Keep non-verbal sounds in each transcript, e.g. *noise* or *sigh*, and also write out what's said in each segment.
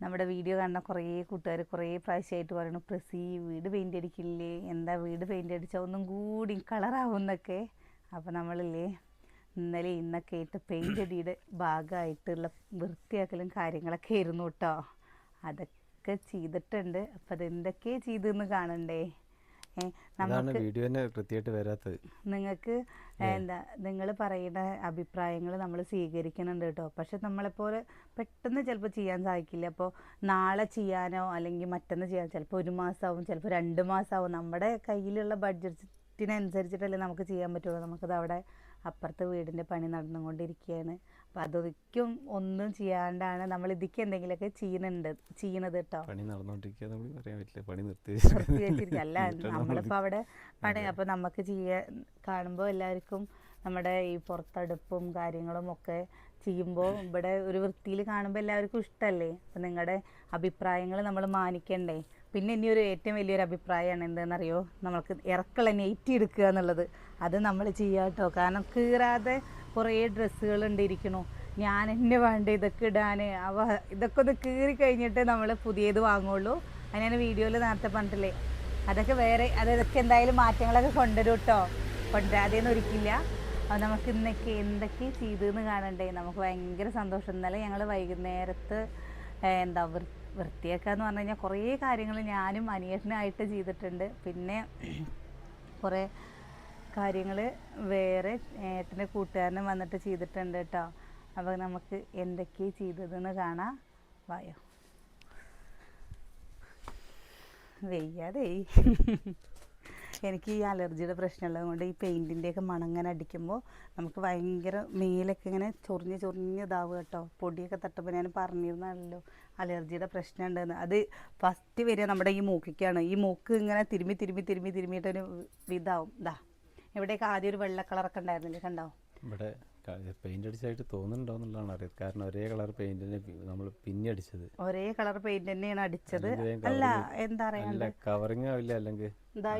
നമ്മുടെ വീഡിയോ കാണുന്ന കുറേ കൂട്ടുകാർ കുറേ പ്രാവശ്യമായിട്ട് പറയണു പ്രസി വീട് പെയിന്റ് അടിക്കില്ലേ? എന്താ വീട് പെയിന്റ് അടിച്ചാൽ ഒന്നും കൂടി കളറാവും എന്നൊക്കെ അപ്പോൾ നമ്മളില്ലേ ഇന്നലെ ഇന്നൊക്കെ ആയിട്ട് പെയിന്റ് അടിയുടെ ഭാഗമായിട്ടുള്ള വൃത്തിയാക്കലും കാര്യങ്ങളൊക്കെ ആയിരുന്നു കേട്ടോ അതൊക്കെ ചെയ്തിട്ടുണ്ട്. അപ്പം അതെന്തൊക്കെ ചെയ്തെന്ന് കാണണ്ടേ? നമുക്ക് നിങ്ങൾക്ക് എന്താ നിങ്ങൾ പറയുന്ന അഭിപ്രായങ്ങൾ നമ്മൾ സ്വീകരിക്കുന്നുണ്ട് കേട്ടോ. പക്ഷെ നമ്മളെപ്പോലെ പെട്ടെന്ന് ചിലപ്പോൾ ചെയ്യാൻ സാധിക്കില്ല. അപ്പോൾ നാളെ ചെയ്യാനോ അല്ലെങ്കിൽ മറ്റന്ന് ചെയ്യാൻ ചിലപ്പോൾ ഒരു മാസമാവും ചിലപ്പോൾ രണ്ട് മാസമാവും. നമ്മുടെ കയ്യിലുള്ള ബഡ്ജറ്റിനനുസരിച്ചിട്ടല്ലേ നമുക്ക് ചെയ്യാൻ പറ്റുള്ളൂ. നമുക്കത് അവിടെ അപ്പുറത്തെ വീടിന്റെ പണി നടന്നുകൊണ്ടിരിക്കുകയാണ്. അപ്പോൾ അതൊരിക്കും ഒന്നും ചെയ്യാണ്ടാണ് നമ്മൾ ഇതിക്ക് എന്തെങ്കിലുമൊക്കെ ചെയ്യുന്നുണ്ട് ചെയ്യണത് കേട്ടോ. പണി നടന്നുകൊണ്ടിരിക്കുക നമ്മൾ പറയാൻ പറ്റില്ല. പണി നിർത്തി നിർത്തി വെച്ചിരിക്കുക അല്ല *laughs* നമ്മളിപ്പോൾ അവിടെ പണി അപ്പോൾ നമുക്ക് ചെയ്യാൻ കാണുമ്പോൾ എല്ലാവർക്കും നമ്മുടെ ഈ പുറത്തടുപ്പും കാര്യങ്ങളും ഒക്കെ ചെയ്യുമ്പോൾ ഇവിടെ ഒരു വൃത്തിയിൽ കാണുമ്പോൾ എല്ലാവർക്കും ഇഷ്ടമല്ലേ അപ്പം നിങ്ങളുടെ അഭിപ്രായങ്ങൾ നമ്മൾ മാനിക്കണ്ടേ? പിന്നെ ഇനി ഒരു ഏറ്റവും വലിയൊരു അഭിപ്രായമാണ് എന്താണെന്നറിയോ നമ്മൾക്ക് ഇറക്കളെ നെയ്റ്റി എടുക്കുക എന്നുള്ളത്. അത് നമ്മൾ ചെയ്യാം കേട്ടോ കാരണം കീറാതെ കുറേ ഡ്രസ്സുകൾ ഉണ്ടായിരിക്കണു ഞാൻ എന്നെ വേണ്ട ഇതൊക്കെ ഇടാൻ അവ ഇതൊക്കെ ഒന്ന് കീറി കഴിഞ്ഞിട്ട് നമ്മൾ പുതിയത് വാങ്ങുള്ളൂ. അത് ഞാൻ വീഡിയോയിൽ നേരത്തെ പറഞ്ഞിട്ടില്ലേ. അതൊക്കെ വേറെ അതൊക്കെ എന്തായാലും മാറ്റങ്ങളൊക്കെ കൊണ്ടുവരും കേട്ടോ കൊണ്ടുവരാതെയൊന്നും ഒരിക്കില്ല. അപ്പോൾ നമുക്ക് ഇന്നൊക്കെ എന്തൊക്കെ ചെയ്തെന്ന് കാണണ്ടേ. നമുക്ക് ഭയങ്കര സന്തോഷം. ഇന്നലെ ഞങ്ങൾ വൈകുന്നേരത്ത് എന്താ വൃ വൃത്തിയാക്കുക എന്ന് പറഞ്ഞു കഴിഞ്ഞാൽ കുറേ കാര്യങ്ങൾ ഞാനും അനിയനായിട്ട് ചെയ്തിട്ടുണ്ട്. പിന്നെ കുറേ കാര്യങ്ങൾ വേറെ ഏട്ടന്റെ കൂട്ടുകാരനും വന്നിട്ട് ചെയ്തിട്ടുണ്ട് കേട്ടോ. അപ്പോൾ നമുക്ക് എന്തൊക്കെ ചെയ്തതെന്ന് കാണാം. വായോ. വെയ്യാതെ. എനിക്ക് ഈ അലർജിയുടെ പ്രശ്നമുള്ളത് കൊണ്ട് ഈ പെയിന്റിന്റെയൊക്കെ മണങ്ങനെ അടിക്കുമ്പോൾ നമുക്ക് ഭയങ്കര മേലൊക്കെ ഇങ്ങനെ ചൊറിഞ്ഞ് ചൊറിഞ്ഞ് ഇതാവുക കേട്ടോ. പൊടിയൊക്കെ തട്ടുമ്പോൾ ഞാൻ പറഞ്ഞിരുന്നല്ലോ അലർജിയുടെ പ്രശ്നം ഉണ്ടെന്ന് അത് ഫസ്റ്റ് വരിക നമ്മുടെ ഈ മൂക്കിക്കാണ്. ഈ മൂക്ക് ഇങ്ങനെ തിരുമ്മി തിരുമ്മി തിരുമ്മി തിരുമ്മിയിട്ടൊരു ഇതാവും. ഇതാ ഇവിടെയൊക്കെ ആദ്യം ഒരു വെള്ള കളറൊക്കെ ഉണ്ടായിരുന്നില്ലേ കണ്ടോ? ഇവിടെ പെയിന്റ് അടിച്ചായിട്ട് തോന്നുന്നുണ്ടോ എന്നുള്ളതാണ് അറിയാം കാരണം ഒരേ കളർ പെയിന്റ് നമ്മൾ പിന്നെ അടിച്ചത്. ഒരേ കളർ പെയിന്റ് തന്നെയാണ് അടിച്ചത്. അല്ല എന്താ പറയാ കവറിങ് ആവില്ല അല്ലെങ്കിൽ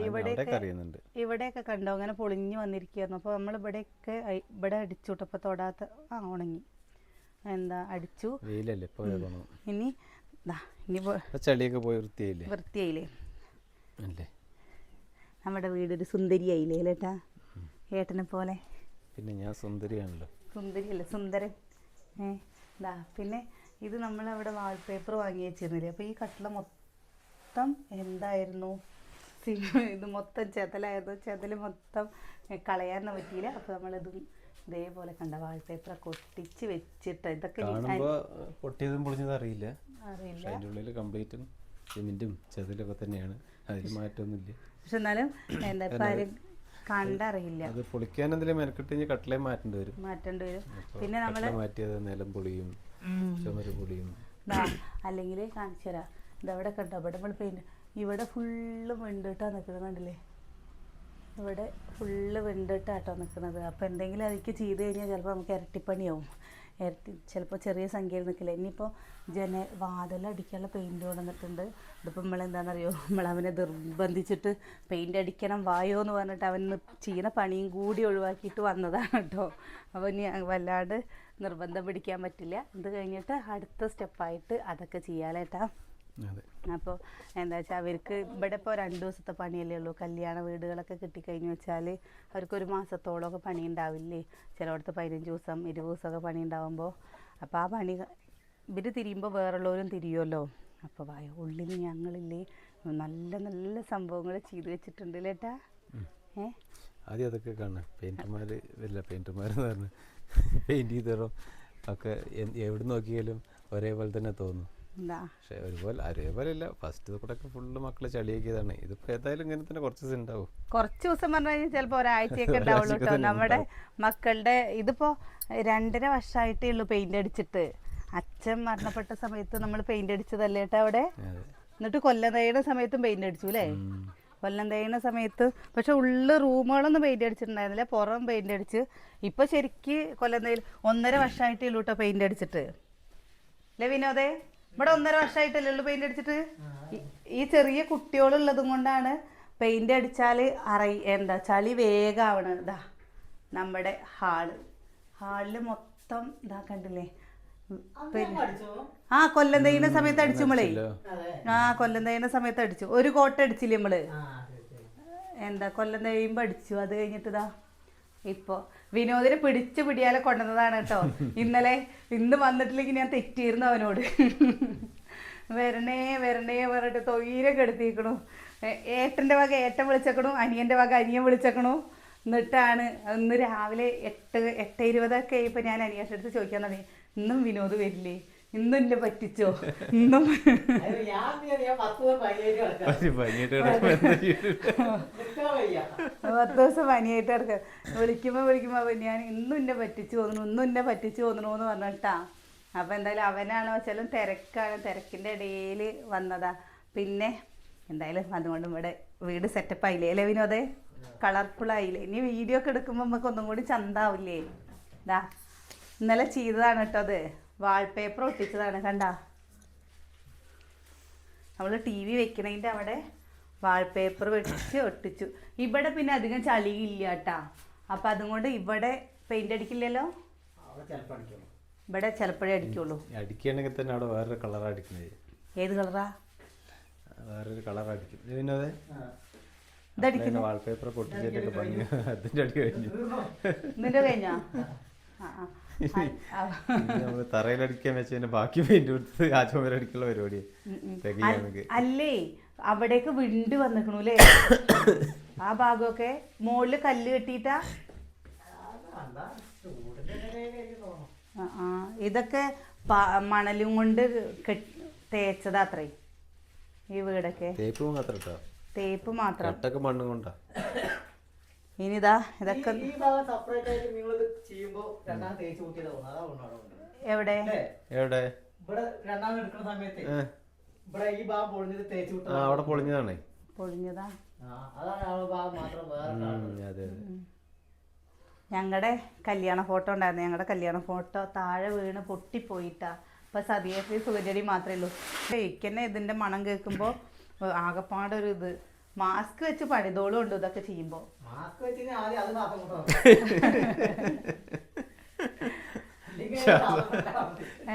ഇവിടെയൊക്കെ അറിയുന്നുണ്ട്. ഇവിടെയൊക്കെ കണ്ടോ അങ്ങനെ പൊളിഞ്ഞു വന്നിരിക്കുകയായിരുന്നു. അപ്പോൾ നമ്മൾ ഇവിടെയൊക്കെ ഇവിടെ അടിച്ചു വിട്ടപ്പോൾ തൊടാത്ത ആ ഉണങ്ങി. എന്താ അടിച്ചു. വെയിലല്ലേ ഇനി ഇനി ചളിയൊക്കെ പോയി വൃത്തിയായില്ലേ? വൃത്തിയായില്ലേ? അല്ലേ? നമ്മുടെ വീടൊരു സുന്ദരിയായില്ലേ ഏട്ടാ ഏട്ടനെ പോലെ. പിന്നെ ഞാൻ സുന്ദരിയാണല്ലോ. സുന്ദരിയല്ല സുന്ദരൻ. ഏ ദാ പിന്നെ ഇത് നമ്മൾ അവിടെ വാൾപേപ്പർ വാങ്ങി വെച്ചിരുന്നില്ലേ? അപ്പോൾ ഈ കട്ടില മൊത്തം എന്തായിരുന്നു? ഇത് മൊത്തം ചെതലായിരുന്നു. ചെതൽ മൊത്തം കളയാനൊന്നും പറ്റിയില്ല. അപ്പോൾ നമ്മളിത് ഇതേപോലെ കണ്ട വാൾപേപ്പർ ഒട്ടിച്ച് വെച്ചിട്ട് ഇതൊക്കെ പൊട്ടിയതും പൊളിഞ്ഞതും അറിയില്ല. അറിയില്ല. അതിന്റെ ഉള്ളിൽ കംപ്ലീറ്റും സിമെന്റും ചെതലൊക്കെ തന്നെയാണ്. അതിൽ മാറ്റമൊന്നുമില്ല. പക്ഷെ എന്നാലും എന്താ ഇപ്പം ആരും കണ്ടറിയില്ല. അത് പൊളിക്കാൻ എന്തെങ്കിലും മെനക്കെട്ട് കഴിഞ്ഞാൽ കട്ടിലേ മാറ്റേണ്ടി വരും. മാറ്റേണ്ടി വരും. പിന്നെ നമ്മൾ കട്ടില മാറ്റിയത് നിലം പൊളിയും ചുമര് പൊളിയും. അല്ലെങ്കിൽ കാണിച്ചു തരാം. ഇതവിടെ കണ്ടോ? ഇവിടെ നമ്മൾ പെയിന്റ് ഇവിടെ ഫുള്ള് വെണ്ടിട്ടാ നിൽക്കുന്നത് കണ്ടില്ലേ? ഇവിടെ ഫുള്ള് വെണ്ടിട്ടാട്ടോ നിൽക്കുന്നത് അപ്പോൾ എന്തെങ്കിലും അതിക്ക് ചെയ്ത് കഴിഞ്ഞാൽ ചിലപ്പോൾ നമുക്ക് ഇരട്ടിപ്പണിയാവും. ഇരട്ടി ചിലപ്പോൾ ചെറിയ സംഖ്യയിൽ നിൽക്കില്ല. ഇനിയിപ്പോൾ ജന വാതിലടിക്കാനുള്ള പെയിന്റ് കൊണ്ടുവന്നിട്ടുണ്ട് ഇതിപ്പോൾ നമ്മളെന്താണെന്നറിയോ നമ്മളവനെ നിർബന്ധിച്ചിട്ട് പെയിന്റ് അടിക്കണം വായോ എന്ന് പറഞ്ഞിട്ട് അവൻ ചെയ്യുന്ന പണിയും കൂടി ഒഴിവാക്കിയിട്ട് വന്നതാണ് കേട്ടോ. അപ്പോൾ ഇനി വല്ലാണ്ട് നിർബന്ധം പിടിക്കാൻ പറ്റില്ല. ഇത് കഴിഞ്ഞിട്ട് അടുത്ത സ്റ്റെപ്പായിട്ട് അതൊക്കെ ചെയ്യാലേട്ടാ അപ്പോൾ എന്താ വെച്ചാൽ അവർക്ക് ഇവിടെ ഇപ്പോൾ രണ്ട് ദിവസത്തെ പണിയല്ലേ ഉള്ളൂ. കല്യാണ വീടുകളൊക്കെ കിട്ടിക്കഴിഞ്ഞു വെച്ചാൽ അവർക്ക് ഒരു മാസത്തോളമൊക്കെ പണി ഉണ്ടാവില്ലേ? ചിലയിടത്ത് പതിനഞ്ച് ദിവസം ഇരുപത് ദിവസമൊക്കെ പണി ഉണ്ടാവുമ്പോൾ അപ്പോൾ ആ പണി ഇവർ തിരിയുമ്പോൾ വേറുള്ളവരും തിരിയുമല്ലോ അപ്പോൾ വായ ഉള്ളിൽ ഞങ്ങളില്ലേ. നല്ല നല്ല സംഭവങ്ങൾ ചെയ്തു വെച്ചിട്ടുണ്ട് ലേട്ടാ ഏ? ആദ്യം അതൊക്കെ കാണാം പെയിന്റർമാർ വരില്ല പെയിന്റർമാരെന്ന് പറഞ്ഞ് *laughs* പെയിന്റ് ചെയ്തോ ഒക്കെ എവിടെ നോക്കിയാലും ഒരേപോലെ തന്നെ തോന്നും. പക്ഷെ ഒരുപോലെ ഒരേപോലെ ഇല്ല ഫസ്റ്റ് കൂടെ ഒക്കെ ഫുള്ള് മക്കളെ ചളിയാക്കിയതാണ്. ഇതിപ്പോ ഏതായാലും ഇങ്ങനെ തന്നെ കുറച്ച് ദിവസം ഉണ്ടാവും. കുറച്ച് ദിവസം പറഞ്ഞു കഴിഞ്ഞാൽ ചിലപ്പോൾ ഒരാഴ്ചയൊക്കെ ഉണ്ടാവുള്ളൂ കേട്ടോ. നമ്മുടെ മക്കളുടെ ഇതിപ്പോ രണ്ടര വർഷമായിട്ടേ ഉള്ളൂ പെയിന്റ് അടിച്ചിട്ട്. അച്ഛൻ മരണപ്പെട്ട സമയത്ത് നമ്മൾ പെയിന്റ് അടിച്ചതല്ലേ കേട്ടോ അവിടെ? എന്നിട്ട് കൊല്ലം തയ്യണ സമയത്തും പെയിന്റ് അടിച്ചു അല്ലേ. കൊല്ലം തേയുന്ന സമയത്ത് പക്ഷെ ഉള്ള റൂമുകളൊന്നും പെയിന്റ് അടിച്ചിട്ടുണ്ടായിരുന്നില്ല. പുറം പെയിന്റ് അടിച്ച്. ഇപ്പൊ ശരിക്ക് കൊല്ലം തേയിൽ ഒന്നര വർഷമായിട്ടേ ഉള്ളൂ കേട്ടോ പെയിന്റ് അടിച്ചിട്ട്. അല്ലേ വിനോദേ? ഇവിടെ ഒന്നര വർഷമായിട്ടല്ലേ ഉള്ളൂ പെയിന്റ് അടിച്ചിട്ട്? ഈ- ചെറിയ കുട്ടികളുള്ളതും കൊണ്ടാണ് പെയിന്റ് അടിച്ചാൽ അറയി എന്താ ചളി വേഗമാവണത് ഇതാ നമ്മുടെ ഹാൾ. ഹാളിൽ മൊത്തം ഇതാ കണ്ടില്ലേ? പിന്നെ ആ കൊല്ലം തയ്യുന്ന സമയത്ത് അടിച്ചു നമ്മളേ. ആ കൊല്ലം തയ്യുന്ന സമയത്ത് അടിച്ചു. ഒരു കോട്ട അടിച്ചില്ലേ നമ്മൾ? എന്താ കൊല്ലം തയ്യുമ്പോ അടിച്ചു. അത് കഴിഞ്ഞിട്ട് ഇതാ ഇപ്പൊ വിനോദിനെ പിടിച്ചു പിടിയാലെ കൊണ്ടുവന്നതാണ് കേട്ടോ. ഇന്നലെ ഇന്ന് വന്നിട്ടില്ലെങ്കിൽ ഞാൻ തെറ്റിയിരുന്നു അവനോട്. വരണേ വരണേ പറഞ്ഞിട്ട് തൊയ്യിലെ കെടുത്തിക്കണു ഏട്ടന്റെ വക ഏട്ടൻ വിളിച്ചേക്കണു അനിയന്റെ വക അനിയൻ വിളിച്ചേക്കണു. എന്നിട്ടാണ് ഇന്ന് രാവിലെ എട്ട് എട്ട് ഇരുപതൊക്കെ ആയപ്പോൾ ഞാൻ അനിയാഷടുത്ത് ചോദിക്കാൻ തുടങ്ങി. ഇന്നും വിനോദ് വരില്ലേ? *laughs* ഇന്നും എന്നെ പറ്റിച്ചോ ഇന്നും? പത്ത് ദിവസം പനിയായിട്ട് കിടക്കുക വിളിക്കുമ്പോ വിളിക്കുമ്പോ അപ്പൊ ഞാൻ ഇന്നും എന്നെ പറ്റിച്ചു തോന്നുന്നു ഇന്നും എന്നെ പറ്റിച്ചു തോന്നുന്നു എന്ന് പറഞ്ഞിട്ടാ. അപ്പൊ എന്തായാലും അവനാണോ വെച്ചാലും തിരക്കാണ്. തിരക്കിന്റെ ഇടയിൽ വന്നതാ. പിന്നെ എന്തായാലും അതുകൊണ്ട് ഇവിടെ വീട് സെറ്റപ്പ് ആയില്ലേ അല്ലേ വിനോദേ? കളർഫുൾ ആയില്ലേ. ഇനി വീഡിയോ ഒക്കെ എടുക്കുമ്പോൾ നമുക്ക് ഒന്നും കൂടി ചന്താവില്ലേ? ഇതാ ഇന്നലെ ചെയ്തതാണ് കേട്ടോ അത്. വാൾപേപ്പർ ഒട്ടിച്ചതാണ് കണ്ട? നമ്മൾ ടി വി വെക്കണതിന്റെ അവിടെ വാൾപേപ്പർ വെച്ച് ഒട്ടിച്ചു. ഇവിടെ പിന്നെ അധികം ചളിയില്ല കേട്ടാ അപ്പം അതുകൊണ്ട് ഇവിടെ പെയിന്റ് അടിക്കില്ലല്ലോ? ഇവിടെ ചിലപ്പോഴേ അടിക്കുള്ളൂ. അടിക്കുകയാണെങ്കിൽ തന്നെ അവിടെ വേറൊരു കളറാണ് അടിക്കുന്നത്. ഏത് കളറാ വേറൊരു കളർ അടിക്കും. ഇതടിക്കുന്നു വാൾപേപ്പർ പൊട്ടിച്ചിട്ടൊക്കെ ഭംഗി അതിന്റെ അടി കഴിഞ്ഞു. നിന്റെ കഴിഞ്ഞോ? ആ ആ. നമ്മൾ തറയിലടിക്കാൻ വെച്ചതിന്റെ ബാക്കി പെയിന്റ് കൊടുത്ത് ആ ചുമരടിക്കുള്ള പരിപാടി ഉം, ഉം. തികയാ അൽ- നമുക്ക്. അല്ലേ? അവിടേക്ക് വിണ്ട് വന്നിക്കണു അല്ലേ? *coughs* ആ ഭാഗമൊക്കെ മുകളിൽ കല്ല് കെട്ടിയിട്ടാ? ആ. ഇതൊക്കെ മണലും കൊണ്ട് തേച്ചതാ അത്രേ. ഈ വീടൊക്കെ. തേപ്പ് മാത്രം തേപ്പ് മാത്രം. മണ്ണും കൊണ്ടാ. *coughs* ഇനിതാ ഇതൊക്കെ എവിടെ? എവിടെ? ഇവിടെ രണ്ടാമത് എടുക്കുന്ന സമയത്ത്. ഏ, ഇവിടെ ഈ ഭാഗം പൊളിഞ്ഞത് തേച്ച് ആ അവിടെ പൊളിഞ്ഞതാണേ. പൊളിഞ്ഞതാ? ഞങ്ങളുടെ കല്യാണ ഫോട്ടോ ഉണ്ടായിരുന്നു. ഞങ്ങളുടെ കല്യാണ ഫോട്ടോ താഴെ വീണ് പൊട്ടിപ്പോയിട്ടാ. ഇപ്പൊ സതിയേക്ക് സുഖചടി മാത്രമേ ഉള്ളൂ. ഇക്കന്നെ ഇതിന്റെ മണം കേൾക്കുമ്പോൾ ആകപ്പാടൊരു ഇത് മാസ്ക് വെച്ച് പണിതോളും ഉണ്ട് ഇതൊക്കെ ചെയ്യുമ്പോൾ മാസ്ക് വെച്ച് ആദ്യം അത് മാത്രം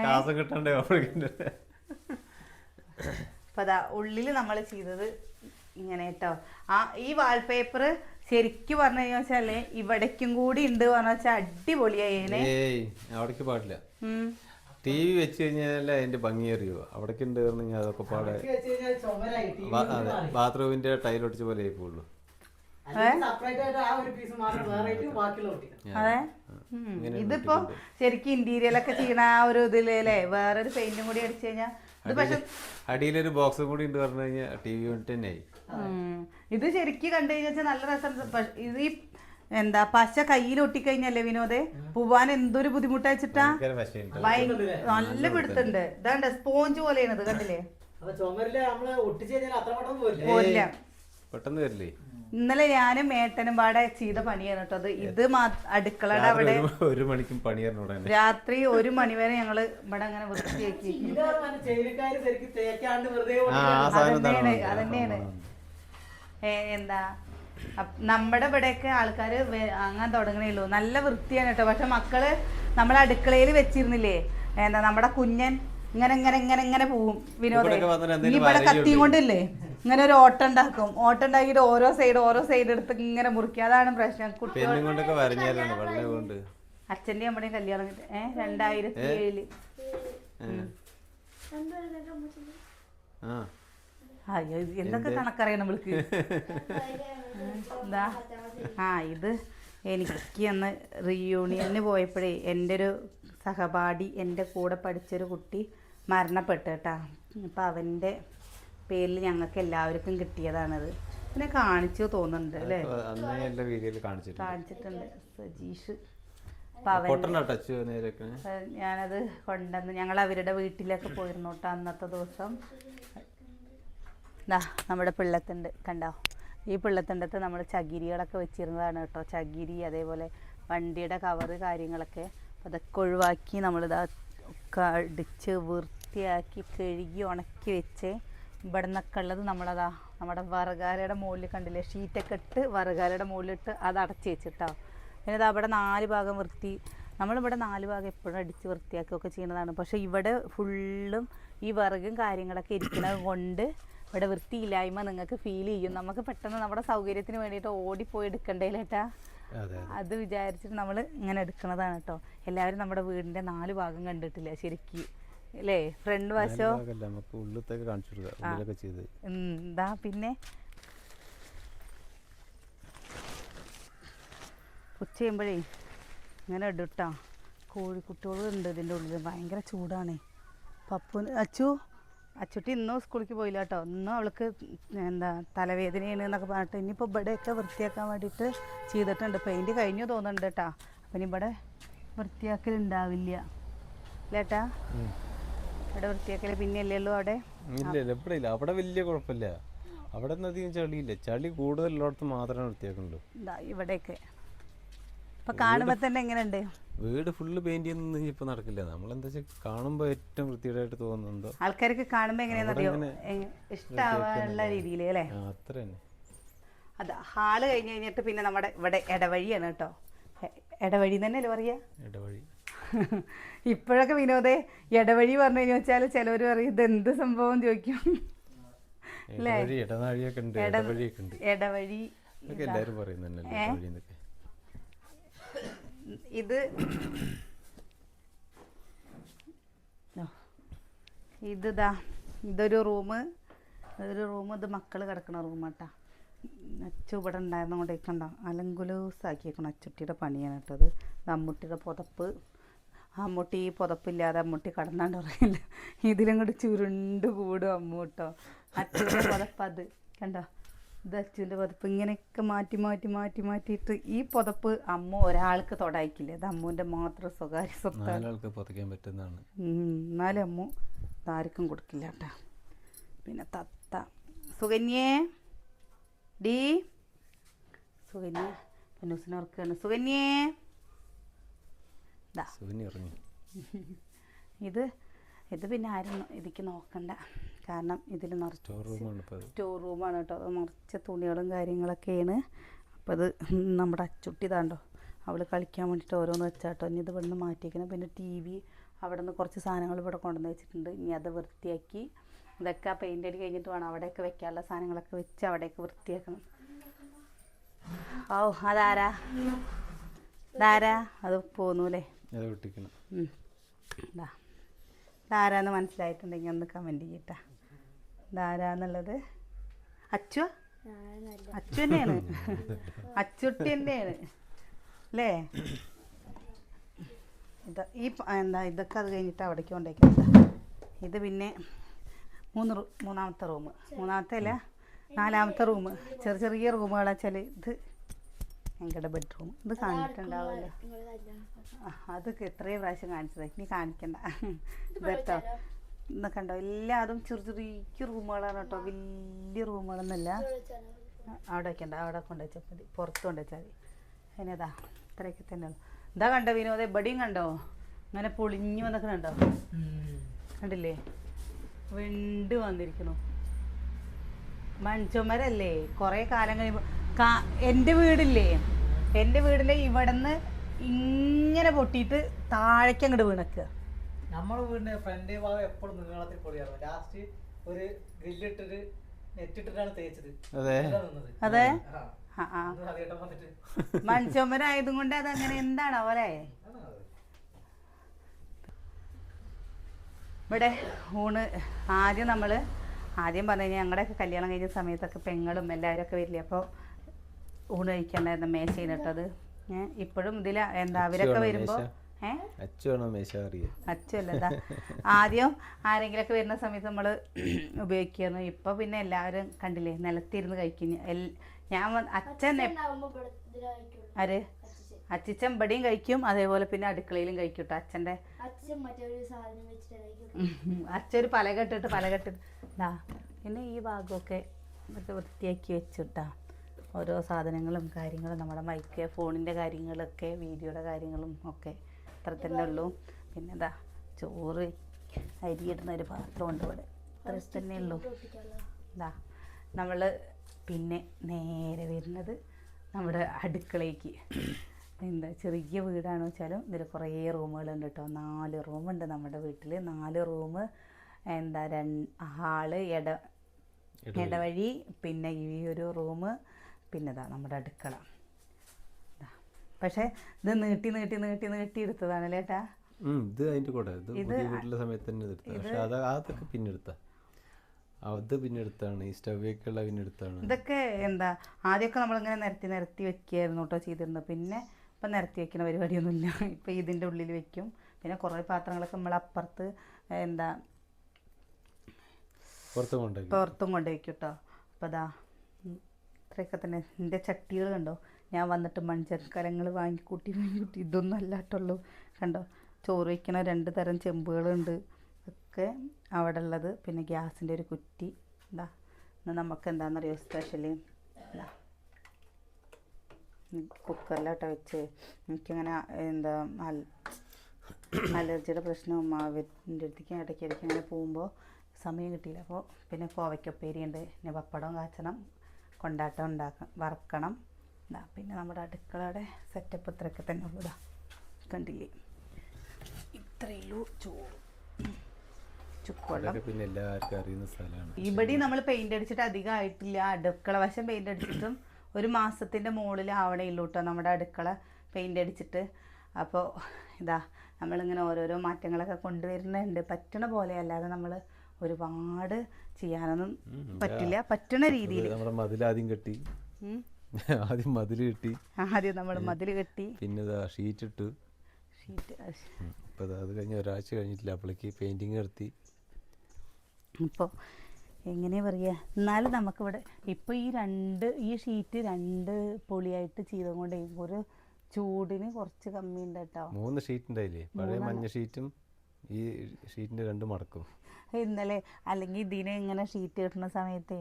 ശ്വാസം കിട്ടണ്ടേ അപ്പോഴേക്കും അപ്പൊ അതാ ഉള്ളിൽ നമ്മൾ ചെയ്തത് ഇങ്ങനെ കേട്ടോ ആ ഈ വാൾപേപ്പർ ശരിക്കും പറഞ്ഞു കഴിഞ്ഞാൽ വെച്ചാൽ ഇവിടേക്കും കൂടി ഉണ്ട് പറഞ്ഞു വെച്ചാൽ അടിപൊളിയായേനെ. അവിടേക്ക് പാടില്ല. ടി വി വെച്ച് കഴിഞ്ഞാൽ അതിന്റെ ഭംഗി അറിയോ. അവിടേക്ക് ഉണ്ട് പറഞ്ഞാൽ അതൊക്കെ പാടെ ബാത്റൂമിന്റെ ടൈൽ ഒട്ടിച്ച പോലെ ആയിപ്പോളൂ. ഇതിപ്പോ ശരിക്കും ഇന്റീരിയലൊക്കെ ചെയ്യണ ആ ഒരു ഇതിലല്ലേ വേറൊരു പെയിന്റും കൂടി അടിച്ചു കഴിഞ്ഞാൽ ഇത് പക്ഷെ അടിയിലൊരു ബോക്സും കൂടി ഉണ്ട് പറഞ്ഞു കഴിഞ്ഞാൽ ടി വി യൂണിറ്റ് തന്നെ ആയി. ഇത് ശരിക്കും കണ്ടു കഴിഞ്ഞാൽ നല്ല രസം. ഇത് ഈ എന്താ പശ കയ്യിൽ ഒട്ടിക്കഴിഞ്ഞല്ലേ വിനോദേ? പോവാൻ എന്തൊരു ബുദ്ധിമുട്ടാ വെച്ചിട്ടാ ഭയങ്കര വശമുണ്ട് ഭയ- നല്ല പിടുത്തുണ്ട്. ഇതാണ്ട് സ്പോഞ്ച് പോലെയാണ് ഇത് കണ്ടില്ലേ? പോരില്ല? പെട്ടെന്ന് വരില്ലേ? ഇന്നലെ ഞാനും ഏട്ടനും പാടെ ചെയ്ത പണിയാണ് കേട്ടോ. അത് ഇത് മാ- അടുക്കളയുടെ അവിടെ ഒരു- മണിക്കും പണിയായിരുന്നു രാത്രി ഒരു മണിവരെ ഞങ്ങൾ ഇവിടെ അങ്ങനെ വൃത്തിയാക്കി അതന്നെയാണ് അതന്നെയാണ്. എന്താ? നമ്മുടെ ഇവിടെയൊക്കെ ആൾക്കാർ അങ്ങനെ തുടങ്ങണേയുള്ളൂ നല്ല വൃത്തിയാണ് കേട്ടോ. പക്ഷെ മക്കൾ നമ്മളെ അടുക്കളയിൽ വെച്ചിരുന്നില്ലേ? എന്താ നമ്മുടെ കുഞ്ഞൻ ഇങ്ങനെ ഇങ്ങനെ ഇങ്ങനെ ഇങ്ങനെ പോവും വിനോദം. ഈ ഇവിടെ കത്തിയും കൊണ്ടില്ലേ ഇങ്ങനെ ഒരു ഓട്ടം ഉണ്ടാക്കും. ഓട്ടം ഉണ്ടാക്കിയിട്ട് ഓരോ സൈഡ് ഓരോ സൈഡ് എടുത്ത് ഇങ്ങനെ മുറിക്കുക അതാണ് പ്രശ്നം. കുട്ടികൾ കൊണ്ട് അമ്മയുടെയും കല്യാണം ഏഹ് രണ്ടായിരത്തി ഏഴിൽ എന്തൊക്കെ കണക്കറിയണം നമ്മൾക്ക് *laughs* എന്താ ആ ഇത് എനിക്ക് അന്ന് റീയൂണിയന് പോയപ്പോഴേ എന്റെ ഒരു സഹപാഠി എന്റെ കൂടെ പഠിച്ചൊരു കുട്ടി മരണപ്പെട്ടു കേട്ടാ. അപ്പം അവന്റെ പേരിൽ ഞങ്ങൾക്ക് എല്ലാവർക്കും കിട്ടിയതാണത്. പിന്നെ കാണിച്ചു തോന്നുന്നുണ്ട് അല്ലേ? കാണിച്ചിട്ടുണ്ട്. സജീഷ്. ഞാനത് കൊണ്ടുവന്ന് ഞങ്ങൾ അവരുടെ വീട്ടിലൊക്കെ പോയിരുന്നു കേട്ടോ അന്നത്തെ ദിവസം. നമ്മുടെ പിള്ളത്തുണ്ട്. കണ്ടോ? ഈ പിള്ളത്തുണ്ടത്ത് നമ്മൾ ചകിരികളൊക്കെ വെച്ചിരുന്നതാണ് കേട്ടോ. ചകിരി അതേപോലെ വണ്ടിയുടെ കവറ് കാര്യങ്ങളൊക്കെ അതൊക്കെ ഒഴിവാക്കി നമ്മളിതാ ഒക്കെ അടിച്ച് വൃത്തിയാക്കി കഴുകി ഉണക്കി വെച്ച് ഇവിടെ നിന്നൊക്കെ ഉള്ളത് നമ്മളതാ നമ്മുടെ വറകാലയുടെ മുകളിൽ കണ്ടില്ലേ? ഷീറ്റൊക്കെ ഇട്ട് വറകാലയുടെ മുകളിലിട്ട് അത് അടച്ച് വെച്ചിട്ടോ. പിന്നെ ഇത് അവിടെ നാല് ഭാഗം വൃത്തി. നമ്മളിവിടെ നാല് ഭാഗം എപ്പോഴും അടിച്ച് വൃത്തിയാക്കുകയൊക്കെ ചെയ്യുന്നതാണ്. പക്ഷേ ഇവിടെ ഫുള്ളും ഈ വിറകും കാര്യങ്ങളൊക്കെ ഇരിക്കുന്നത് കൊണ്ട് ഇവിടെ വൃത്തിയില്ലായ്മ നിങ്ങൾക്ക് ഫീൽ ചെയ്യും. നമുക്ക് പെട്ടെന്ന് നമ്മുടെ സൗകര്യത്തിന് വേണ്ടിയിട്ട് ഓടിപ്പോയി എടുക്കണ്ടേലേട്ടാ അതെ വിചാരിച്ചിട്ട് നമ്മൾ ഇങ്ങനെ എടുക്കണതാണ് കേട്ടോ എല്ലാവരും നമ്മുടെ വീടിന്റെ നാല് ഭാഗം കണ്ടിട്ടില്ല ശരിക്കും? അല്ലേ ഫ്രണ്ട് വശോ? എന്താ പിന്നെ. ഉച്ച ചെയ്യുമ്പോഴേ ഇങ്ങനെ ഇടട്ടോ. കോഴിക്കുട്ടികളും ഉണ്ട് ഇതിന്റെ ഉള്ളിൽ ഭയങ്കര ചൂടാണേ. പപ്പു അച്ചു? അച്ചുട്ടി ഇന്നും സ്കൂളിലേക്ക് പോയില്ല കേട്ടോ. ഇന്നും അവൾക്ക് എന്താ തലവേദനയാണ് എന്നൊക്കെ പറഞ്ഞിട്ട് ഇനിയിപ്പോൾ ഇവിടെയൊക്കെ വൃത്തിയാക്കാൻ വേണ്ടിയിട്ട് ചെയ്തിട്ടുണ്ട്. പെയിന്റ് കഴിഞ്ഞു തോന്നുന്നുണ്ട് കേട്ടോ. അപ്പം ഇനി ഇവിടെ വൃത്തിയാക്കലുണ്ടാവില്ല. ഇല്ലേട്ടാ ഉം. ഇവിടെ വൃത്തിയാക്കൽ പിന്നെയല്ലേ ഉള്ളൂ അവിടെ? ഇല്ല ഇവിടെ ഇല്ല. അവിടെ വലിയ കുഴപ്പമില്ല. അവിടെ നിന്നധികം അധികം ചളിയില്ല. ചളി കൂടുതലുള്ളടത്ത് മാത്രമേ വൃത്തിയാക്കുന്നുള്ളൂ. ഇവിടെയൊക്കെ. ഇപ്പൊ കാണുമ്പോ തന്നെ എങ്ങനെയുണ്ട്? വീട് ഫുള്ള് പെയിന്റ് ചെയ്യുന്നൊന്നും ഇപ്പൊ നടക്കില്ല. നമ്മളെന്താ കാണുമ്പോ ഏറ്റവും വൃത്തികേടായിട്ട് തോന്നുന്നുണ്ടോ ആൾക്കാർക്ക് കാണുമ്പോ എങ്ങനെയാണെന്നറിയോ ഇഷ്ടാവാനുള്ള രീതിയിൽ അല്ലേ? അത്ര തന്നെ. അത് ഹാൾ കഴിഞ്ഞ് കഴിഞ്ഞിട്ട് പിന്നെ നമ്മുടെ ഇവിടെ ഇടവഴിയാണ് കേട്ടോ. ഇടവഴി തന്നെയല്ലേ പറയാ? ഇടവഴി. *laughs* ഇപ്പോഴൊക്കെ വിനോദേ ഇടവഴി പറഞ്ഞു കഴിഞ്ഞു വെച്ചാൽ ചിലവർ പറയും ഇത് എന്ത് സംഭവം ചോദിക്കും? ഇടവഴി ഇടനാഴിയൊക്കെ ഉണ്ട് ഇട- ഇടവഴിയൊക്കെ ഉണ്ട് ഇടവഴി അതൊക്കെ എല്ലാവരും പറയുന്നല്ലേ ഏ? ഇടവഴി എന്നൊക്കെ ഇത്. ഇത് ഇതൊരു റൂമ് ഇതൊരു റൂം. ഇത് മക്കൾ കിടക്കുന്ന റൂമാട്ടാ അച്ചു ഇവിടെ ഉണ്ടായിരുന്ന കൊണ്ട് കണ്ടോ അലങ്കുലൂസാക്കിയേക്കണം അച്ചുട്ടിയുടെ പണിയാണ് കേട്ടത് അമ്മുട്ടിയുടെ പുതപ്പ്. അമ്മുട്ടി ഈ പുതപ്പില്ലാതെ അമ്മുട്ടി കടന്നാണ്ട് പറയില്ല ഇതിലും കൂടി ചുരുണ്ട് കൂടും അമ്മൂട്ടോ. അച്ഛന്റെ പുതപ്പത് കണ്ടോ? ഇത് അച്ചുവിന്റെ പുതപ്പ് ഇങ്ങനെയൊക്കെ മാറ്റി മാറ്റി മാറ്റി മാറ്റിയിട്ട് ഈ പുതപ്പ് അമ്മ ഒരാൾക്ക് തൊടായിക്കില്ല. അത് അമ്മുവിന്റെ മാത്രം സ്വകാര്യ സ്വത്താണ് പുതയ്ക്കാൻ പറ്റുന്നതാണ്. എന്നാലും അമ്മു ഇതാർക്കും കൊടുക്കില്ല കേട്ടാ. പിന്നെ തത്ത. സുകന്യേ? ഡി? സുകന്യ പൊന്നൂസിനെ ഓർക്കുകയാണ് സുകന്യേ? ഇത് ഇത് പിന്നെ ആരും ഇതിക്ക് നോക്കണ്ട. കാരണം ഇതിൽ നിറച്ച് സ്റ്റോർ റൂമാണ് കേട്ടോ. അത് നിറച്ച തുണികളും കാര്യങ്ങളൊക്കെയാണ്. അപ്പോൾ അത് നമ്മുടെ അച്ചുട്ടി ഇതാണ്ടോ അവൾ കളിക്കാൻ വേണ്ടിയിട്ട് ഓരോന്ന് വെച്ചാട്ടോ. ഇനി ഇത് ഇവിടുന്ന് മാറ്റിയേക്കണം. പിന്നെ ടി വി അവിടെ നിന്ന് കുറച്ച് സാധനങ്ങൾ ഇവിടെ കൊണ്ടുവന്ന് വെച്ചിട്ടുണ്ട്. ഇനി അത് വൃത്തിയാക്കി ഇതൊക്കെ ആ പെയിന്റ് അടി കഴിഞ്ഞിട്ട് വേണം അവിടെയൊക്കെ വെക്കാനുള്ള സാധനങ്ങളൊക്കെ വെച്ച് അവിടെയൊക്കെ വൃത്തിയാക്കണം. ഓ അതാരാ? ഇതാരാ? അത് പോന്നു അല്ലേ അത് ഒട്ടിക്കണം ഉം. ദാ. ഇതാരാന്ന് മനസ്സിലായിട്ടുണ്ടെങ്കിൽ ഒന്ന് കമന്റ് ചെയ്യട്ടാ. ഇതാരാന്നുള്ളത്? അച്ചു? അച്ചു തന്നെയാണ്. അച്ചുട്ടി തന്നെയാണ്. അല്ലേ? ഇത് ഈ എന്താ ഇതൊക്കെ അത് കഴിഞ്ഞിട്ട് അവിടേക്ക് കൊണ്ടേക്കാം ഇത് പിന്നെ മൂന്ന് മൂന്നാമത്തെ റൂം. മൂന്നാമത്തെ അല്ല നാലാമത്തെ റൂം. ചെറിയ ചെറിയ റൂമുകളാച്ചാൽ ഇത് ഞങ്ങളുടെ ബെഡ്റൂം ഇത് കാണിച്ചിട്ടുണ്ടാവുമല്ലോ ആ, അതൊക്കെ എത്രയും പ്രാവശ്യം കാണിച്ചത്. ഇനി കാണിക്കണ്ട. ഇതട്ടോ ഇന്ന് കണ്ടോ എല്ലാതും ചെറു ചെറിയ റൂമുകളാണ് കേട്ടോ. വലിയ റൂമുകളൊന്നുമില്ല. അവിടെ വെക്കണ്ട അവിടെ കൊണ്ടുവച്ചാൽ മതി. പുറത്ത് കൊണ്ടുവച്ചാൽ മതി. അതിനേതാ ഇത്രയൊക്കെ തന്നെ ഉള്ളു. ഇതാ കണ്ടോ വിനോദ എവിടെയും കണ്ടോ? ഇങ്ങനെ പൊളിഞ്ഞു വന്നൊക്കെ കണ്ടോ? കണ്ടില്ലേ? വെണ്ട് വന്നിരിക്കുന്നു. മൺചുമരല്ലേ കുറേ കാലം കഴിയുമ്പോൾ എന്റെ വീടില്ലേ എന്റെ വീടിലെ ഇവിടുന്ന് ഇങ്ങനെ പൊട്ടിയിട്ട് താഴേക്ക് അങ്ങോട്ട് വീണക്കുക നമ്മുടെ വീടിന്റെ ഫ്രണ്ട് ഭാഗം എപ്പോഴും നീളത്തിൽ പൊടിയാണ് ലാസ്റ്റ് ഒരു ഗ്രില്ലിട്ടിട്ട് നെറ്റിട്ടിട്ടാണ് തേച്ചത്. അതെ. അതെ മൺചുമരായതും *laughs* കൊണ്ട് അത് അങ്ങനെ എന്താണ് അവരെ. ഇവിടെ ഊണ് ആദ്യം നമ്മൾ ആദ്യം പറഞ്ഞു കഴിഞ്ഞാൽ ഞങ്ങളുടെയൊക്കെ കല്യാണം കഴിഞ്ഞ സമയത്തൊക്കെ പെങ്ങളും എല്ലാവരും ഒക്കെ വരില്ലേ? അപ്പോൾ ഊണ് കഴിക്കണ്ടായിരുന്നു മേശയിലിട്ടത് ഏഹ് ഇപ്പോഴും ഇതിൽ എന്താ അവരൊക്കെ വരുമ്പോ? വരുമ്പോൾ ആരെങ്കിലും ഒക്കെ ആദ്യം ആരെങ്കിലൊക്കെ വരുന്ന സമയത്ത് നമ്മൾ ഉപയോഗിക്കുന്നു ഇപ്പൊ പിന്നെ എല്ലാവരും കണ്ടില്ലേ നിലത്തിരുന്ന് കഴിക്കുന്നു എൽ- ഞാൻ അച്ഛൻ ആര്? അച്ഛൻ ഇവിടെയും കഴിക്കും അതേപോലെ പിന്നെ അടുക്കളയിലും കഴിക്കും കേട്ടോ അച്ഛന്റെ അച്ഛൻ പലകെട്ടിട്ട് പലകെട്ടിട്ട് ഇതാ പിന്നെ ഈ ഭാഗമൊക്കെ വൃത്തിയാക്കി വെച്ചിട്ടാ ഓരോ സാധനങ്ങളും കാര്യങ്ങളും നമ്മുടെ മൈക്ക് ഫോണിന്റെ കാര്യങ്ങളൊക്കെ വീഡിയോയുടെ കാര്യങ്ങളും ഒക്കെ. അത്ര തന്നെ ഉള്ളൂ. പിന്നെ ഇതാ ചോറ് അരിയിടുന്ന ഒരു പാത്രമുണ്ട് ഇവിടെ. അത്ര തന്നെ ഉള്ളൂ. ഇതാ നമ്മൾ പിന്നെ നേരെ വരുന്നത് നമ്മുടെ അടുക്കളയ്ക്ക് എന്താ ചെറിയ വീടാണെന്ന് വെച്ചാലും ഇതിൽ കുറേ റൂമുകളുണ്ട് കേട്ടോ. നാല് റൂമുണ്ട് നമ്മുടെ വീട്ടിൽ നാല് റൂം എന്താ രണ്ട് ഹാൾ ഇട ഇടവഴി. പിന്നെ ഈ ഒരു റൂം പിന്നെ ഇതാ നമ്മുടെ അടുക്കള. ദാ. പക്ഷേ ഇത് നീട്ടി നീട്ടി നീട്ടി നീട്ടി എടുത്തതാണ് ചേട്ടാ ഇത് അതിന്റെ കൂടെ. ഇത് പുതിയ വീട്ടിലെ സമയത്ത് തന്നെ എടുത്ത പക്ഷെ അത് അതൊക്കെ പിന്നെ അത് പിന്നെ എടുത്താണ് ഈ സ്റ്റവൊക്കെയുള്ള പിന്നെ എടുത്താണ് ഇതൊക്കെ എന്താ ആദ്യമൊക്കെ നമ്മളിങ്ങനെ നിരത്തി നിരത്തി വെക്കുകയായിരുന്നു കേട്ടോ ചെയ്തിരുന്നത്. പിന്നെ ഇപ്പം നിരത്തി വെക്കുന്ന പരിപാടിയൊന്നുമില്ല. ഇപ്പം ഇതിന്റെ ഉള്ളിൽ വെക്കും. പിന്നെ കുറേ പാത്രങ്ങളൊക്കെ നമ്മൾ അപ്പുറത്ത് എന്താ പുറത്തും കൊണ്ടുപോയി. പുറത്തും കൊണ്ടുപോയി കേട്ടോ. അപ്പോൾ അതാ ഇത്രയൊക്കെ തന്നെ. എന്റെ ചട്ടികൾ കണ്ടോ? ഞാൻ വന്നിട്ട് മൺചക്കലങ്ങൾ വാങ്ങിക്കൂട്ടി വാങ്ങിക്കൂട്ടി. ഇതൊന്നും അല്ലാട്ടുള്ളൂ. കണ്ടോ? ചോറ് വയ്ക്കണ രണ്ട് തരം ചെമ്പുകളുണ്ട്. ഒക്കെ അവിടെ ഉള്ളത്. പിന്നെ ഗ്യാസിന്റെ ഒരു കുറ്റി. എന്താ ഇന്ന് നമുക്ക് എന്താണെന്നറിയോ? സ്പെഷ്യൽ എന്താ കുക്കറിലോട്ട് വെച്ച്. എനിക്കങ്ങനെ എന്താ അലർജിയുടെ പ്രശ്നവും മാവിന്റെ അടുത്തേക്ക് ഇടയ്ക്ക് ഇടയ്ക്ക് ഇങ്ങനെ പോകുമ്പോൾ സമയം കിട്ടിയില്ല. അപ്പോൾ പിന്നെ കോവയ്ക്കൊപ്പേരി ഉണ്ട്. പിന്നെ പപ്പടം കാച്ചണം. കൊണ്ടാട്ടം ഉണ്ടാക്കണം വറക്കണം. ഇതാ പിന്നെ നമ്മുടെ അടുക്കളയുടെ സെറ്റപ്പ് ഇത്രയൊക്കെ തന്നെ ഉള്ളു. ഇതാ കണ്ടില്ലേ? ഇത്രയേ ഉള്ളൂ ചോറ് ചുക്കുവെള്ളം പിന്നെ എല്ലാവർക്കും അറിയുന്ന സ്ഥലമാണ്. ഇവിടെ നമ്മൾ പെയിന്റ് അടിച്ചിട്ട് അധികം ആയിട്ടില്ല. അടുക്കള വശം പെയിന്റ് അടിച്ചിട്ടും ഒരു മാസത്തിന്റെ മുകളിൽ ആവണേ ഉള്ളൂ കേട്ടോ നമ്മുടെ അടുക്കള പെയിന്റ് അടിച്ചിട്ട്. അപ്പോൾ ഇതാ നമ്മളിങ്ങനെ ഓരോരോ മാറ്റങ്ങളൊക്കെ കൊണ്ടുവരുന്നുണ്ട്. പറ്റണ പോലെ അല്ലാതെ നമ്മൾ ഒരുപാട് ചെയ്യാനൊന്നും പറ്റില്ല. പറ്റണ രീതിയിൽ നമ്മുടെ മതിലാദ്യം കെട്ടി. *laughs* ആദ്യം മതിൽ കെട്ടി. ആദ്യം നമ്മൾ മതിൽ കെട്ടി. പിന്നെ ഷീറ്റ് ഇട്ടു ഷീറ്റ് അപ്പോൾ അത് കഴിഞ്ഞ് ഒരാഴ്ച കഴിഞ്ഞിട്ടില്ല. അപ്പോഴേക്ക് പെയിന്റിങ് നടത്തി ഇപ്പോൾ എങ്ങനെ പറയുക എന്നാലും നമുക്കിവിടെ ഇപ്പോൾ ഈ രണ്ട് ഈ ഷീറ്റ് രണ്ട് പൊളിയായിട്ട് ചെയ്തുകൊണ്ട് ഒരു ചൂടിന് കുറച്ച് കമ്മിയുണ്ട് കേട്ടോ. മൂന്ന് ഷീറ്റ് ഉണ്ടായില്ലേ? പഴയ മഞ്ഞ ഷീറ്റും ഈ ഷീറ്റിന്റെ രണ്ട് മടക്കും. ഇന്നലെ അല്ലെങ്കിൽ ഇതിന് ഇങ്ങനെ ഷീറ്റ് കെട്ടുന്ന സമയത്ത്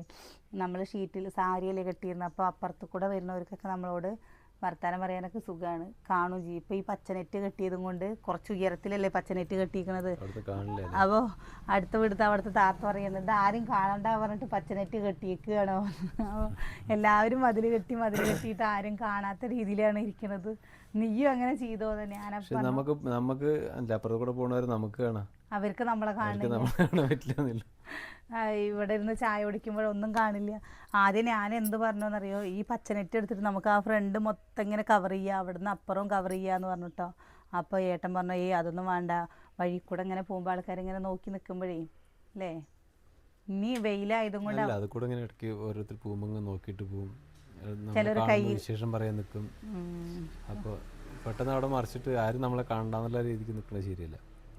നമ്മൾ ഷീറ്റിൽ സാരിയല്ലേ കെട്ടിയിരുന്ന അപ്പോൾ അപ്പുറത്ത് കൂടെ വരുന്നവർക്കൊക്കെ നമ്മളോട് വർത്തമാനം പറയാനൊക്കെ സുഖമാണ് കാണും ചെയ്യും ഇപ്പം ഈ പച്ചനെറ്റ് കെട്ടിയതും കൊണ്ട് കുറച്ച് ഉയരത്തിലല്ലേ പച്ചനെറ്റ് കെട്ടിയിരിക്കുന്നത് അപ്പോൾ അടുത്ത വീടത്ത് അവിടുത്തെ താത്ത പറയുന്നത് "ഇത് ആരും കാണണ്ട പറഞ്ഞിട്ട് പച്ചനെറ്റ് കെട്ടിയേക്കുകയാണോ അപ്പോൾ എല്ലാവരും മതിൽ കെട്ടി മതിൽ കെട്ടിയിട്ട് ആരും കാണാത്ത രീതിയിലാണ് ഇരിക്കുന്നത് നീയും അങ്ങനെ ചെയ്തോ തന്നെ ഞാനപ്പോൾ നമുക്ക് നമുക്ക് അപ്പുറത്ത് കൂടെ പോണവർ നമുക്ക് കാണാം. അവർക്ക് നമ്മളെ ആ, ഇവിടെ ഇരുന്ന് ചായ കുടിക്കുമ്പോഴൊന്നും കാണില്ല. ആദ്യം ഞാൻ എന്ത് പറഞ്ഞോന്നറിയോ? ഈ പച്ചനെറ്റ് എടുത്തിട്ട് നമുക്ക് ആ ഫ്രണ്ട് മൊത്തം ഇങ്ങനെ കവർ ചെയ്യുക അവിടുന്ന് അപ്പുറവും കവർ ചെയ്യാന്ന് പറഞ്ഞിട്ടോ. അപ്പോൾ ഏട്ടൻ പറഞ്ഞു ഏയ് അതൊന്നും വേണ്ട. വഴി കൂടെ ഇങ്ങനെ പോകുമ്പോൾ ആൾക്കാരിങ്ങനെ നോക്കി നിൽക്കുമ്പോഴേ അല്ലേ ഇനി വെയിലായതും കൊണ്ട് അത് കൂടെ ഇങ്ങനെ ഇടയ്ക്ക് ഓരോരുത്തർ പോകുമ്പോൾ നോക്കിയിട്ട് പോകും. ചിലര് കൈ- വിശേഷം പറയാൻ നിൽക്കും അപ്പോൾ പെട്ടെന്ന് അവിടെ മറിച്ചിട്ട് ആരും നമ്മളെ കാണണ്ടെന്നുള്ള രീതിക്ക് നിൽക്കുന്നത് ശരിയല്ല.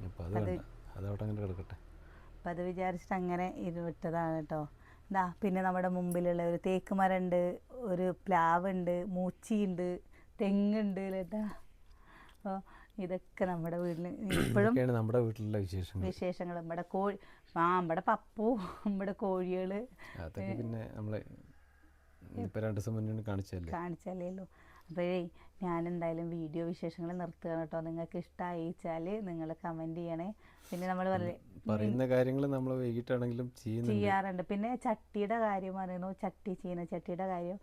അപ്പോൾ അത് വേണ്ട അത് അവിടെ അങ്ങനെ കിടക്കട്ടെ. അപ്പം അത് വിചാരിച്ചിട്ട് അങ്ങനെ ഇരുവിട്ടതാണ് കേട്ടോ ഇതാ പിന്നെ നമ്മുടെ മുമ്പിലുള്ള ഒരു തേക്ക് മരമുണ്ട് ഒരു പ്ലാവുണ്ട് മൂച്ചിയുണ്ട് തെങ്ങുണ്ട് കേട്ടാ അപ്പോൾ ഇതൊക്കെ നമ്മുടെ വീട്ടിൽ ഇപ്പോഴും നമ്മുടെ വീട്ടിലുള്ള വിശേഷങ്ങൾ വിശേഷങ്ങൾ നമ്മുടെ കോഴി ആ നമ്മുടെ പപ്പു നമ്മുടെ കോഴികൾ പിന്നെ നമ്മളെ കാണിച്ചല്ലേ കാണിച്ചല്ലേല്ലോ അപ്പോഴേ ഞാൻ എന്തായാലും വീഡിയോ വിശേഷങ്ങൾ നിർത്തുകയാണ് കേട്ടോ. നിങ്ങൾക്ക് ഇഷ്ടമായിച്ചാൽ നിങ്ങൾ കമന്റ് ചെയ്യണേ. പിന്നെ നമ്മൾ പറയുന്ന കാര്യങ്ങൾ നമ്മൾ വൈകിട്ടാണെങ്കിലും ചെയ്യാറുണ്ട്. പിന്നെ ചട്ടിയുടെ കാര്യം പറയുന്നു. ചട്ടി ചീനച്ചട്ടിയുടെ കാര്യം.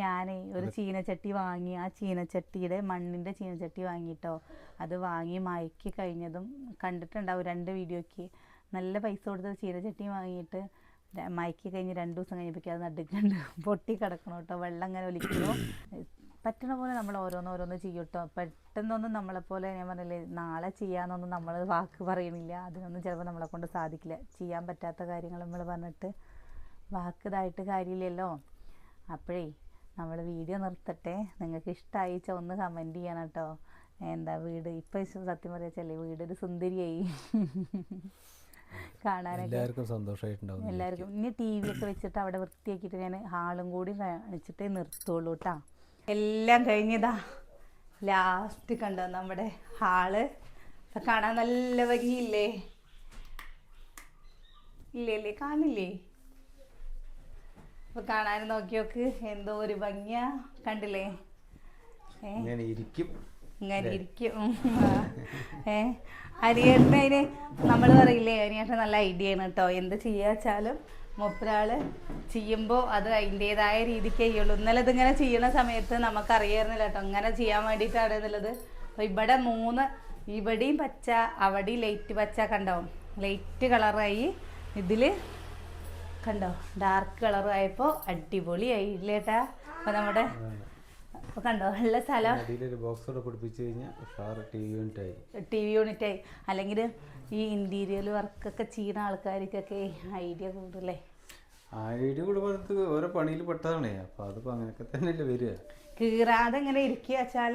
ഞാൻ ഒരു ചീനച്ചട്ടി വാങ്ങി ആ ചീനച്ചട്ടിയുടെ മണ്ണിന്റെ ചീനച്ചട്ടി വാങ്ങിയിട്ടോ അത് വാങ്ങി മയക്കി കഴിഞ്ഞതും കണ്ടിട്ടുണ്ടാവും രണ്ട് വീഡിയോയ്ക്ക്. നല്ല പൈസ കൊടുത്ത് ചീനച്ചട്ടി വാങ്ങിയിട്ട് മയക്കി കഴിഞ്ഞ് രണ്ട് ദിവസം കഴിഞ്ഞപ്പോഴേക്കും അത് നടുക്കുണ്ട് പൊട്ടി കിടക്കണം കേട്ടോ. വെള്ളം അങ്ങനെ ഒലിക്കുന്നു. പറ്റണ പോലെ നമ്മൾ ഓരോന്നോരോന്ന് ചെയ്യും കേട്ടോ പെട്ടെന്നൊന്നും നമ്മളെപ്പോലെ ഞാൻ പറഞ്ഞില്ലേ നാളെ ചെയ്യാന്നൊന്നും നമ്മൾ വാക്ക് പറയുന്നില്ല അതിനൊന്നും ചിലപ്പോൾ നമ്മളെ കൊണ്ട് സാധിക്കില്ല. ചെയ്യാൻ പറ്റാത്ത കാര്യങ്ങൾ നമ്മൾ പറഞ്ഞിട്ട് വാക്ക് ഇതായിട്ട് കാര്യമില്ലല്ലോ. അപ്പോഴേ നമ്മൾ വീഡിയോ നിർത്തട്ടെ. നിങ്ങൾക്ക് ഇഷ്ടമായി ഒന്ന് കമന്റ് ചെയ്യണം കേട്ടോ എന്താ വീട്? ഇപ്പം സത്യം പറയാച്ചല്ലേ വീട് ഒരു സുന്ദരിയായി. കാണാനൊക്കെ. എല്ലാവർക്കും സന്തോഷമായിട്ടുണ്ടാവും എല്ലാവർക്കും. ഇനി ടി വി ഒക്കെ വെച്ചിട്ട് അവിടെ വൃത്തിയാക്കിയിട്ട് ഞാൻ ഹാളും കൂടി കാണിച്ചിട്ടേ നിർത്തുള്ളൂ കേട്ടോ എല്ലാം കഴിഞ്ഞതാ. ലാസ്റ്റ് കണ്ടോ നമ്മുടെ ഹാൾ? കാണാൻ നല്ല ഭംഗിയില്ലേ? ഇല്ലേ ഇല്ലേ കാണില്ലേ? ഇപ്പൊ കാണാൻ നോക്കി നോക്ക് എന്തോ ഒരു ഭംഗിയാ. കണ്ടില്ലേ? ഇങ്ങനെ ഇരിക്കും. ഏ? അരിയേട്ടന് അതിന് നമ്മൾ പറയില്ലേ അരിയേട്ടൻ നല്ല ഐഡിയ ആണ് കേട്ടോ എന്ത് ചെയ്യാച്ചാലും മൂപ്പരാൾ ചെയ്യുമ്പോൾ അത് അതിന്റെതായ രീതിക്ക് ചെയ്യുള്ളൂ. ഇന്നലെ ഇതിങ്ങനെ ചെയ്യുന്ന സമയത്ത് നമുക്കറിയായിരുന്നില്ല കേട്ടോ. ഇങ്ങനെ ചെയ്യാൻ വേണ്ടിയിട്ടാണ് എന്നുള്ളത്. അപ്പോൾ ഇവിടെ മൂന്ന് ഇവിടെയും പച്ച അവിടെയും ലൈറ്റ് പച്ച കണ്ടോ? ലൈറ്റ് കളറായി ഇതിൽ കണ്ടോ? ഡാർക്ക് കളറായപ്പോൾ അടിപൊളിയായി. ഇല്ലേട്ടാ അപ്പോൾ നമ്മുടെ അപ്പോൾ കണ്ടോ? ഉള്ള സ്ഥലം ബോക്സോടെ പിടിപ്പിച്ച് കഴിഞ്ഞാൽ ടി വി വി യൂണിറ്റായി അല്ലെങ്കിൽ ഈ ഇന്റീരിയൽ വർക്കൊക്കെ ചെയ്യുന്ന ആൾക്കാർക്കൊക്കെ ഐഡിയ കൂടുതലേ? ഐഡിയ കൂടുമ്പോൾ ഓരോ പണിയിൽ പെട്ടതാണേ. അപ്പോൾ അതിപ്പോൾ അങ്ങനെയൊക്കെ തന്നെയല്ലേ വരിക. കീറാതെ ഇങ്ങനെ ഇരിക്കുക വെച്ചാൽ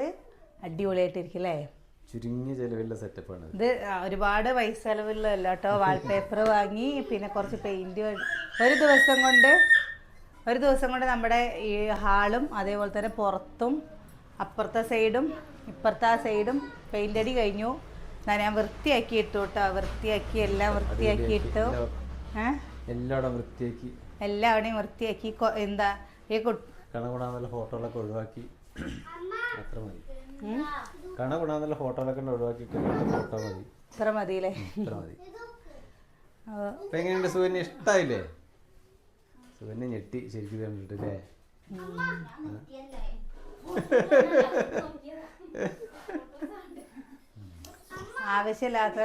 അടിപൊളിയായിട്ടിരിക്കും അല്ലേ? ചുരുങ്ങിയ ചിലവിലുള്ള സെറ്റപ്പാണ് ഇത് ഒരുപാട് പൈസ ചെലവുള്ളതല്ല കേട്ടോ? വാൾപേപ്പർ വാങ്ങി പിന്നെ കുറച്ച് പെയിന്റ് ഒരു ദിവസം കൊണ്ട് ഒരു ദിവസം കൊണ്ട് നമ്മുടെ ഈ ഹാളും അതേപോലെ തന്നെ പുറത്തും അപ്പുറത്തെ സൈഡും ഇപ്പുറത്തെ ആ സൈഡും പെയിന്റ് അടി കഴിഞ്ഞു. എന്നാ ഞാൻ വൃത്തിയാക്കി ഇട്ടു കേട്ടോ വൃത്തിയാക്കി എല്ലാം വൃത്തിയാക്കി ഇട്ടു. എല്ലാം എല്ലായിടം വൃത്തിയാക്കി. എല്ലാവിടെയും വൃത്തിയാക്കി. എന്താ? ഈ കണകുണാന്നുള്ള ഫോട്ടോകളൊക്കെ ഒഴിവാക്കി. അത്ര മതി? കണകുണാന്നുള്ള ഫോട്ടോകളൊക്കെ ഒഴിവാക്കി ഫോട്ടോ മതി. ഇത്ര മതിയില്ലേ? ഇത്ര മതി. എങ്ങനെയുണ്ട്? സുവന്യ ഇഷ്ടായില്ലേ? സുവന്യ ഞെട്ടി ശരിക്കും കണ്ടിട്ട് അല്ലേ ആവശ്യമില്ലാത്ത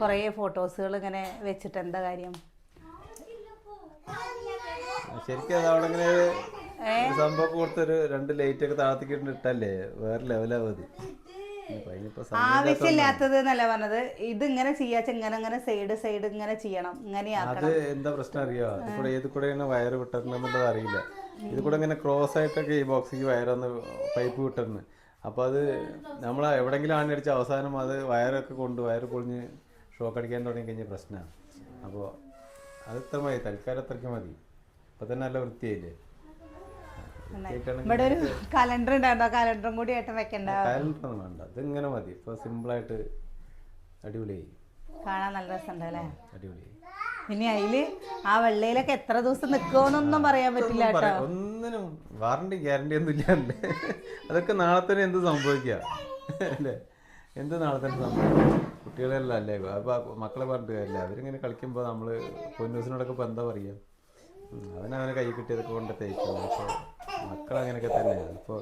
കുറേ ഫോട്ടോസുകൾ ഇങ്ങനെ വെച്ചിട്ട് എന്താ കാര്യം? ശരിക്കും അത് അവിടെ ഇങ്ങനെ സംഭവം കൊടുത്തൊരു രണ്ട് ലൈറ്റ് ഒക്കെ താഴത്തേക്ക് ഇട്ടല്ലേ? വേറെ ലെവലാ മതി. ഇനിയിപ്പോ അതിനിപ്പോ സമയം ആവശ്യമില്ലാത്തത് എന്നല്ല പറഞ്ഞത്. ഇത് ഇങ്ങനെ ചെയ്യാച്ച ഇങ്ങനെ ഇങ്ങനെ സൈഡ് സൈഡ് ഇങ്ങനെ ചെയ്യണം. അത് എന്താ പ്രശ്നം അറിയോ? ഇവിടെ ഏത് കൂടെയാണ് വയറ് വിട്ടിരുന്നെന്നുള്ളത് അറിയില്ല. ഇത് കൂടെ ഇങ്ങനെ ക്രോസ് ആയിട്ടൊക്കെ ഈ ബോക്സിക്ക് വയറൊന്ന് പൈപ്പ് വിട്ടിരുന്നു അപ്പോൾ അത് നമ്മൾ എവിടെങ്കിലും ആണടിച്ച് അവസാനം അത് വയറൊക്കെ കൊണ്ട് വയറ് പൊളിഞ്ഞ് ഷോക്ക് അടിക്കാൻ തുടങ്ങി കഴിഞ്ഞ പ്രശ്നമാണ് അപ്പോൾ അത് ഇത്ര മതി തൽക്കാലം അത്രയ്ക്ക് മതി. അപ്പോൾ തന്നെ നല്ല വൃത്തിയായില്ലേ? ഇവിടെ ഒരു കലണ്ടർ ഉണ്ടായിരുന്നു ആ കലണ്ടറും കൂടി ഏട്ടൻ വെക്കണ്ട. കലണ്ടർ വേണ്ട ഇതിങ്ങനെ മതി. ഇപ്പോൾ സിമ്പിളായിട്ട് അടിപൊളിയായി. കാണാൻ നല്ല രസമുണ്ട് അല്ലേ? അടിപൊളിയായി. ഇനി അതിൽ ആ വെള്ളയിലൊക്കെ എത്ര ദിവസം നിൽക്കുമെന്നൊന്നും പറയാൻ പറ്റില്ല കേട്ടോ. ഒന്നിനും വാറണ്ടി ഗ്യാരണ്ടി ഒന്നും ഇല്ലാണ്ട് അതൊക്കെ നാളെ തന്നെ എന്ത് സംഭവിക്കുക അല്ലേ? എന്ത് നാളെ തന്നെ സംഭവിക്കും? കുട്ടികളെല്ലാം അല്ലേ? അപ്പൊ മക്കളെ പറഞ്ഞിട്ട് കാര്യമില്ല. അവരിങ്ങനെ കളിക്കുമ്പോൾ നമ്മൾ പൊന്നൂസിനോടൊക്കെ ഇപ്പൊ എന്താ പറയുക അവനവനെ കൈ കിട്ടിയതൊക്കെ കൊണ്ട് തേക്കും. അപ്പോൾ മക്കൾ അങ്ങനെയൊക്കെ തന്നെയാണ് അപ്പോൾ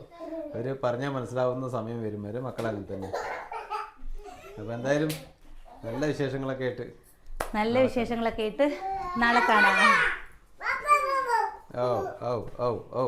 അവർ പറഞ്ഞാൽ മനസ്സിലാവുന്ന സമയം വരും. വരെ മക്കൾ അങ്ങനെ തന്നെ. അപ്പോൾ എന്തായാലും നല്ല വിശേഷങ്ങളൊക്കെ ആയിട്ട് നല്ല വിശേഷങ്ങളൊക്കെ ആയിട്ട് നാളെ കാണാം. ഓ ഓ ഓ ഓ